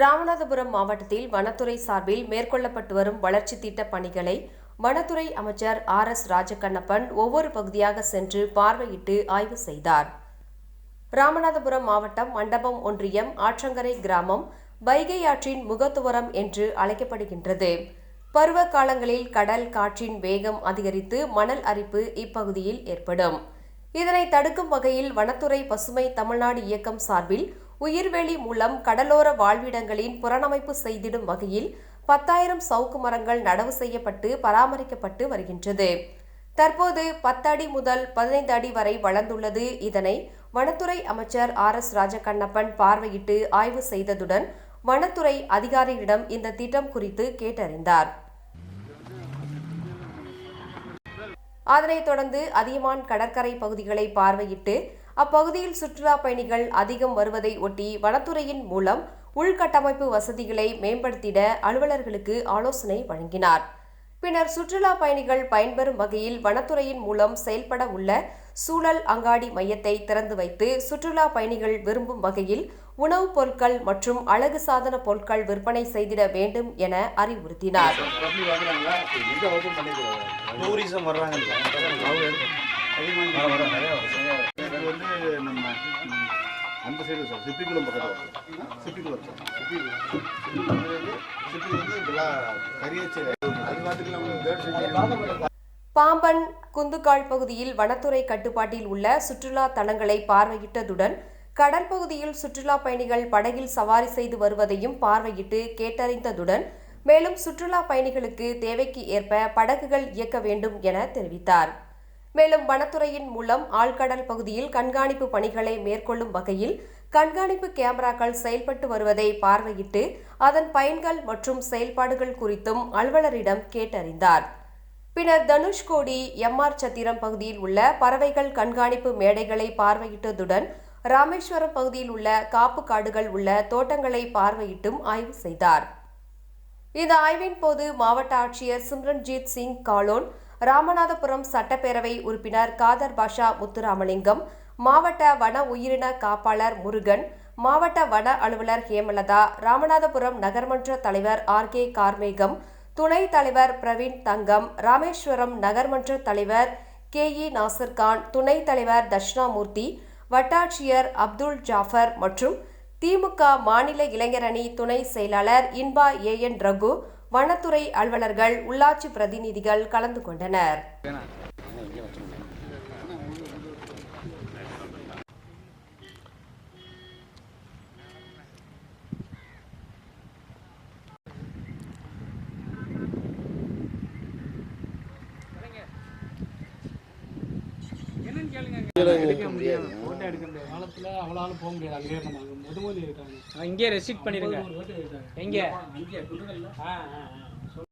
ராமநாதபுரம் மாவட்டத்தில் வனத்துறை சார்பில் மேற்கொள்ளப்பட்டு வரும் வளர்ச்சி திட்ட பணிகளை வனத்துறை அமைச்சர் ஆர் எஸ் ராஜகண்ணப்பன் ஒவ்வொரு பகுதியாக சென்று பார்வையிட்டு ஆய்வு செய்தார். ராமநாதபுரம் மாவட்டம் மண்டபம் ஒன்றியம் ஆற்றங்கரை கிராமம் வைகை ஆற்றின் முகத்துவரம் என்று அழைக்கப்படுகின்றது. பருவ காலங்களில் கடல் காற்றின் வேகம் அதிகரித்து மணல் அரிப்பு இப்பகுதியில் ஏற்படும். இதனை தடுக்கும் வகையில் வனத்துறை பசுமை தமிழ்நாடு இயக்கம் சார்பில் உயிர்வெளி மூலம் கடலோர வாழ்விடங்களின் புறநமைப்பு செய்திடும் வகையில் பத்தாயிரம் சவுக்கு மரங்கள் நடவு செய்யப்பட்டு பராமரிக்கப்பட்டு வருகின்றது. தற்போது பத்து அடி முதல் பதினைந்து அடி வரை வளர்ந்துள்ளது. இதனை வனத்துறை அமைச்சர் ஆர் எஸ் ராஜகண்ணப்பன் பார்வையிட்டு ஆய்வு செய்ததுடன் வனத்துறை அதிகாரிகளிடம் இந்த திட்டம் குறித்து கேட்டறிந்தார். அதனைத் தொடர்ந்து அதியமான் கடற்கரை பகுதிகளை பார்வையிட்டு அப்பகுதியில் சுற்றுலா பயணிகள் அதிகம் வருவதை ஒட்டி வனத்துறையின் மூலம் உள்கட்டமைப்பு வசதிகளை மேம்படுத்திட அலுவலர்களுக்கு ஆலோசனை வழங்கினார். பின்னர் சுற்றுலா பயணிகள் பயன்பெறும் வகையில் வனத்துறையின் மூலம் செயல்பட உள்ள சூழல் அங்காடி மையத்தை திறந்து வைத்து சுற்றுலா பயணிகள் விரும்பும் வகையில் உணவுப் பொருட்கள் மற்றும் அழகு சாதன பொருட்கள் விற்பனை செய்திட வேண்டும் என அறிவுறுத்தினார். டூரிசம் வர்றாங்க. அது வந்து நம்ம அந்த சைடு சார் சிப்பிக்குளம் பக்கத்தில் சிப்பிக்குளம் சார் சிப்பிக்குளம் சிப்பி வந்து சிப்பி வந்து இப்பெல்லாம் கரியச்சேரி அது பார்த்துக்கலாம் பேர்ட் பாம்பன் குந்துக்கால் பகுதியில் வனத்துறை கட்டுப்பாட்டில் உள்ள சுற்றுலா தலங்களை பார்வையிட்டதுடன் கடல் பகுதியில் சுற்றுலா பயணிகள் படகில் சவாரி செய்து வருவதையும் பார்வையிட்டு கேட்டறிந்ததுடன் மேலும் சுற்றுலா பயணிகளுக்கு தேவைக்கு ஏற்ப படகுகள் இயக்க வேண்டும் என தெரிவித்தார். மேலும் வனத்துறையின் மூலம் ஆழ்கடல் பகுதியில் கண்காணிப்பு பணிகளை மேற்கொள்ளும் வகையில் கண்காணிப்பு கேமராக்கள் செயல்பட்டு வருவதை பார்வையிட்டு அதன் பயன்கள் மற்றும் செயல்பாடுகள் குறித்தும் அலுவலரிடம் கேட்டறிந்தார். பின்னர் தனுஷ்கோடி எம்ஆர் சத்திரம் பகுதியில் உள்ள பறவைகள் கண்காணிப்பு மேடைகளை பார்வையிட்டதுடன் ராமேஸ்வரம் பகுதியில் உள்ள காப்பு காடுகள் உள்ள தோட்டங்களை பார்வையிட்டும் ஆய்வு செய்தார். இந்த ஆய்வின் போது மாவட்ட ஆட்சியர் சிம்ரன்ஜீத் சிங் காலோன் ராமநாதபுரம் சட்டப்பேரவை உறுப்பினர் காதர் பாஷா முத்துராமலிங்கம் மாவட்ட வன உயிரின காப்பாளர் முருகன் மாவட்ட வன அலுவலர் ஹேமலதா ராமநாதபுரம் நகர்மன்ற தலைவர் ஆர் கே கார்மேகம் துணைத் தலைவர் பிரவீன் தங்கம் ராமேஸ்வரம் நகர்மன்ற தலைவர் கே இ நாசர்கான் துணைத் தலைவர் தட்சிணாமூர்த்தி வட்டாட்சியர் அப்துல் ஜாஃபர் மற்றும் திமுக மாநில இளைஞரணி துணை செயலாளர் இன்பா ஏ என் ரகு வனத்துறை அலுவலர்கள் உள்ளாட்சி பிரதிநிதிகள் கலந்து கொண்டனர். எடுக்க முடியாது. எடுக்க காலத்துல போக முடியாது. அங்கேயே முதுமொழி இருக்காங்க இங்கே வாட்டி இருக்காங்க எங்க? ஆ ஆ.